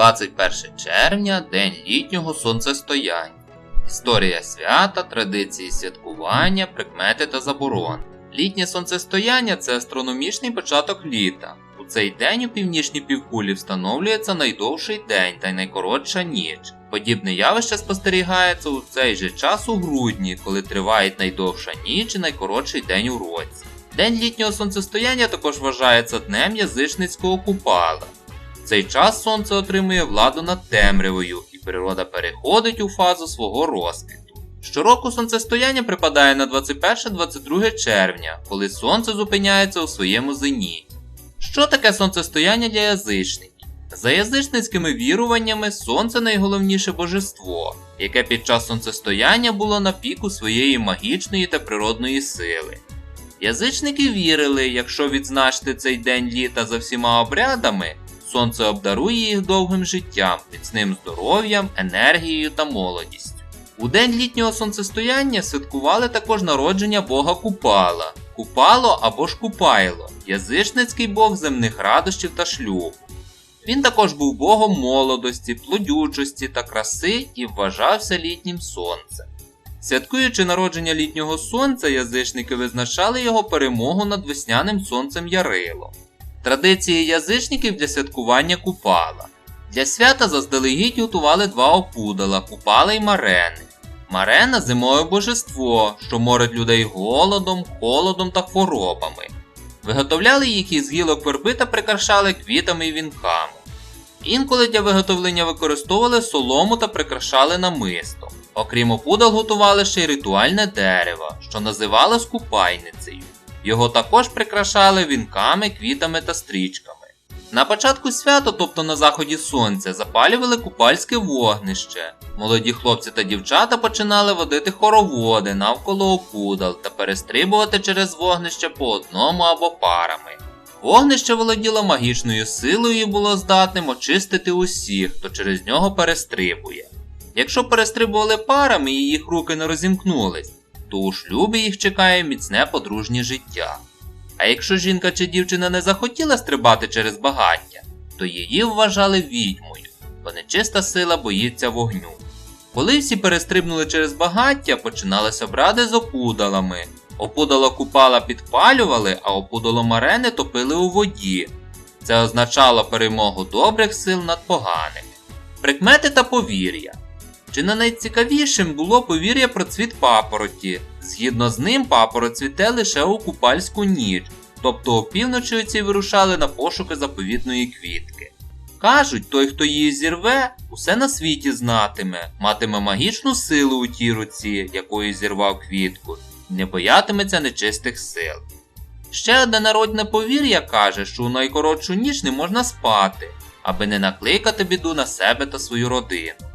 21 червня День літнього сонцестояння. Історія свята, традиції святкування, прикмети та заборони. Літнє сонцестояння це астрономічний початок літа. У цей день у північній півкулі встановлюється найдовший день та й найкоротша ніч. Подібне явище спостерігається у цей же час у грудні, коли триває найдовша ніч і найкоротший день у році. День літнього сонцестояння також вважається днем язичницького купала. Цей час сонце отримує владу над темрявою, і природа переходить у фазу свого розквіту. Щороку сонцестояння припадає на 21-22 червня, коли сонце зупиняється у своєму зеніті. Що таке сонцестояння для язичників? За язичницькими віруваннями, сонце найголовніше божество, яке під час сонцестояння було на піку своєї магічної та природної сили. Язичники вірили, якщо відзначити цей день літа за всіма обрядами, сонце обдарує їх довгим життям, міцним здоров'ям, енергією та молодістю. У день літнього сонцестояння святкували також народження бога Купала, Купало або ж Купайло, язичницький бог земних радощів та шлюбу. Він також був богом молодості, плодючості та краси і вважався літнім сонцем. Святкуючи народження літнього сонця, язичники визначали його перемогу над весняним сонцем Ярилом. Традиції язичників для святкування купала. Для свята заздалегідь готували два опудала купала й марени. Марена зимове божество, що морить людей голодом, холодом та хворобами. Виготовляли їх із гілок верби та прикрашали квітами й вінками. Інколи для виготовлення використовували солому та прикрашали намистом. Окрім опудал, готували ще й ритуальне дерево, що називалось купайницею. Його також прикрашали вінками, квітами та стрічками. На початку свята, тобто на заході сонця, запалювали купальське вогнище. Молоді хлопці та дівчата починали водити хороводи навколо опудал та перестрибувати через вогнище по одному або парами. Вогнище володіло магічною силою і було здатним очистити усіх, хто через нього перестрибує. Якщо перестрибували парами і їх руки не розімкнулись, то у шлюбі їх чекає міцне подружнє життя. А якщо жінка чи дівчина не захотіла стрибати через багаття, то її вважали відьмою, бо нечиста сила боїться вогню. Коли всі перестрибнули через багаття, починалися обради з опудалами. Опудало купала підпалювали, а опудало марени топили у воді. Це означало перемогу добрих сил над поганими. Прикмети та повір'я. Чи не найцікавішим було повір'я про цвіт папороті. Згідно з ним, папороть цвіте лише у купальську ніч, тобто опівночі оці вирушали на пошуки заповітної квітки. Кажуть, той, хто її зірве, усе на світі знатиме, матиме магічну силу у тій руці, якою зірвав квітку, не боятиметься нечистих сил. Ще одне народне повір'я каже, що у найкоротшу ніч не можна спати, аби не накликати біду на себе та свою родину.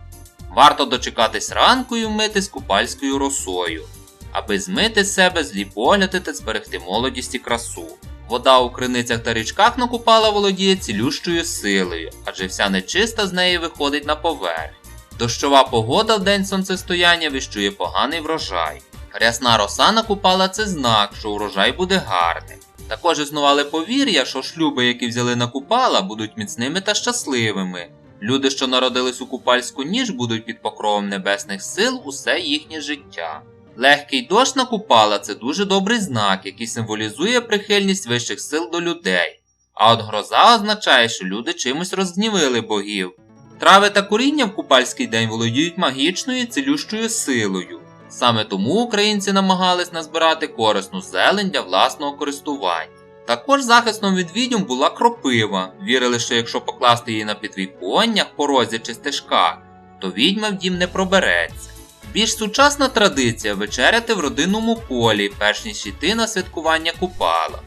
Варто дочекатись ранку і вмитись купальською росою, аби змити з себе злі погляди та зберегти молодість і красу. Вода у криницях та річках на купала володіє цілющою силою, адже вся нечиста з неї виходить на поверх. Дощова погода в день сонцестояння віщує поганий врожай. Рясна роса на купала це знак, що урожай буде гарним. Також існували повір'я, що шлюби, які взяли на купала, будуть міцними та щасливими. Люди, що народились у купальську ніч, будуть під покровом небесних сил усе їхнє життя. Легкий дощ на купала це дуже добрий знак, який символізує прихильність вищих сил до людей. А от гроза означає, що люди чимось розгнівили богів. Трави та коріння в купальський день володіють магічною і цілющою силою. Саме тому українці намагались назбирати корисну зелень для власного користування. Також захистом від відьом була кропива. Вірили, що якщо покласти її на підвіконнях, порозі чи стежках, то відьма в дім не пробереться. Більш сучасна традиція вечеряти в родинному колі, перш ніж йти на святкування купала.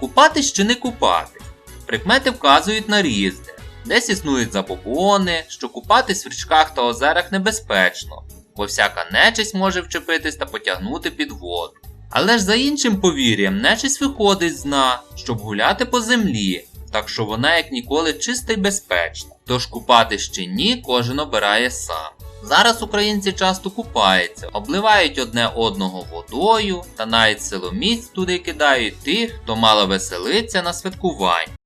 Купатись чи не купатись? Прикмети вказують на різне. Десь існують забобони, що купатись в річках та озерах небезпечно, бо всяка нечисть може вчепитись та потягнути під воду. Але ж за іншим повір'ям, нечисть виходить з дна, щоб гуляти по землі, так що вона як ніколи чиста й безпечна. Тож купати ще ні, кожен обирає сам. Зараз українці часто купаються, обливають одне одного водою та навіть силоміць туди кидають тих, хто мало веселиться на святкуванні.